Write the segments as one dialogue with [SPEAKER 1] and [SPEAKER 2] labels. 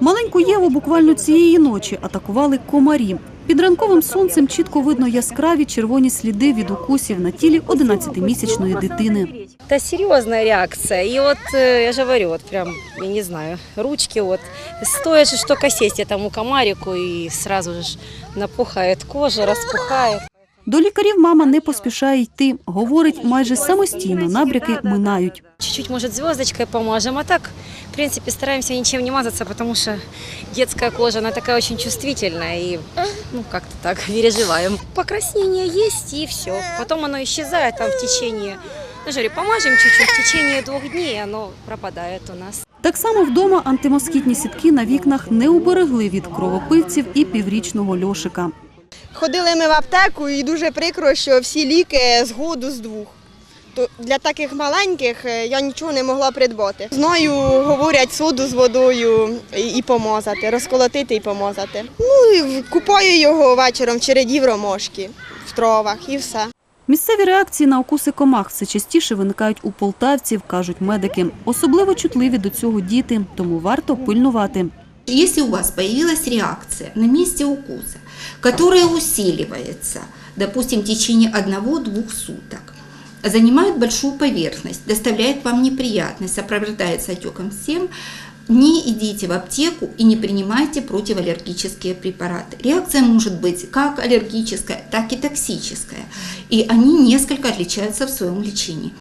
[SPEAKER 1] Маленьку Єву буквально цієї ночі атакували комарі. Під ранковим сонцем чітко видно яскраві червоні сліди від укусів на тілі 11-місячної дитини.
[SPEAKER 2] Это серьезная реакция. И вот, э, я же говорю, вот прям, я не знаю, ручки вот. Стоит же только сесть этому комарику и сразу же напухает кожа, распухает.
[SPEAKER 1] До лікарів мама не поспішає йти. Говорить, майже самостійно набряки минають.
[SPEAKER 2] Чуть-чуть, может, звездочкой помажем, а так, в принципе, стараемся ничем не мазаться, потому что детская кожа, она такая очень чувствительная, и, ну, как-то так, переживаем. Покраснение есть, и все. Потом оно исчезает там в течение, ну, же говорю, помажем чуть-чуть, в течение двух дней оно пропадает у нас.
[SPEAKER 1] Так само вдома антимоскітні сітки на вікнах не уберегли від кровопивців і піврічного льошика.
[SPEAKER 3] Ходили ми в аптеку і дуже прикро, що всі ліки з году з двох. То для таких маленьких е, я нічого не могла придбати. Знаю, говорять соду з водою і- помазати, розколотити і помазати. Ну і купаю його вечором череді в ромошки, в травах і все.
[SPEAKER 1] Місцеві реакції на укуси комах все частіше виникають у полтавців, кажуть медики. Особливо чутливі до цього діти, тому варто пильнувати.
[SPEAKER 4] Если у вас появилась реакция на месте укуса, которая усиливается, допустим, в течение одного-двух суток, занимает большую поверхность, доставляет вам неприятность, сопровождается отеком всем, не идите в аптеку и не принимайте противоаллергические препараты. Реакция может быть как аллергическая, так и токсическая, и они несколько отличаются в своем лечении.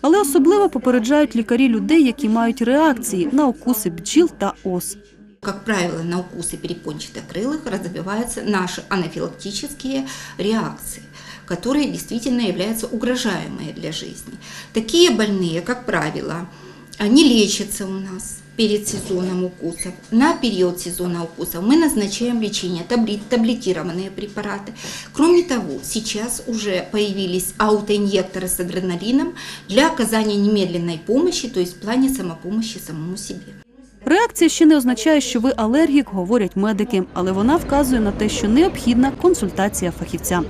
[SPEAKER 1] Але особливо попереджають лікарі людей, які мають реакції на укуси бджіл та ос.
[SPEAKER 4] Как правило, на укусы перепончатокрылых развиваются наши анафилактические реакции, которые действительно являются угрожаемые для жизни. Такие больные, как правило, они лечатся у нас перед сезоном укусов. На период сезона укусов мы назначаем лечение, таблетированные препараты. Кроме того, сейчас уже появились аутоинъекторы с адреналином для оказания немедленной помощи, то есть в плане самопомощи самому себе.
[SPEAKER 1] Реакція ще не означає, що ви алергік, говорять медики, але вона вказує на те, що необхідна консультація фахівця.